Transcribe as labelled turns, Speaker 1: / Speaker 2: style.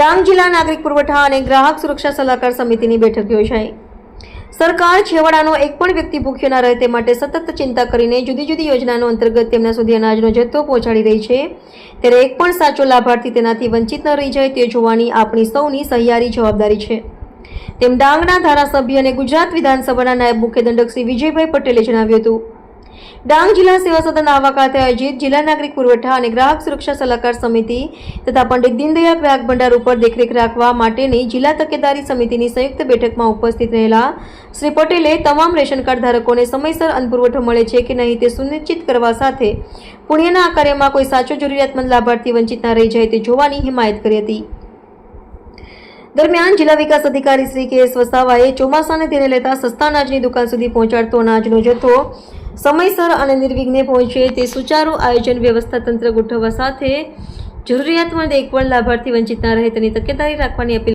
Speaker 1: ડાંગ જિલ્લા નાગરિક પુરવઠા અને ગ્રાહક સુરક્ષા સલાહકાર સમિતિની બેઠક યોજાઈ. સરકાર છેવાડાનો એક પણ વ્યક્તિ ભૂખ્યો ના રહે તે માટે સતત ચિંતા કરીને જુદી જુદી યોજનાનો અંતર્ગત તેમના સુધી અનાજનો જથ્થો પહોંચાડી રહી છે. ત્યારે એક પણ સાચો લાભાર્થી તેનાથી વંચિત ન રહી જાય તે જોવાની આપણી સૌની સહિયારી જવાબદારી છે. તેમ ડાંગના ધારાસભ્ય અને ગુજરાત વિધાનસભાના નાયબ મુખ્ય દંડક શ્રી વિજયભાઈ પટેલે જણાવ્યું હતું. ડાંગ જિલ્લા સેવા સદન આવા ખાતે આયોજિત જિલ્લા નાગરિક પુરવઠા અને ગ્રાહક સુરક્ષા સલાહકાર સમિતિ તથા પંડિત દીનદયાળ ગ્રાહક ભંડાર ઉપર દેખરેખ રાખવા માટેની જિલ્લા તકેદારી સમિતિની સંયુક્ત બેઠકમાં ઉપસ્થિત રહેલા શ્રી પટેલે તમામ રેશન કાર્ડ ધારકોને સમયસર અન્ન પુરવઠો મળે છે કે નહીં તે સુનિશ્ચિત કરવા સાથે પુણ્યના આ કાર્યમાં કોઈ સાચો જરૂરિયાતમંદ લાભાર્થી વંચિત ના રહી જાય તે જોવાની હિમાયત કરી હતી. દરમિયાન જિલ્લા વિકાસ અધિકારી શ્રી કે એસ વસાવાએ ચોમાસાને તેને લેતા સસ્તા અનાજની દુકાન સુધી પહોંચાડતો અનાજનો જથ્થો સમયસર અને નિર્વિઘ્ને પહોંચે તે સુચારુ આયોજન વ્યવસ્થા તંત્ર ગોઠવવા સાથે જરૂરિયાતમંદ એક પણ લાભાર્થી વંચિત ના રહે તેની તકેદારી રાખવાની અપીલ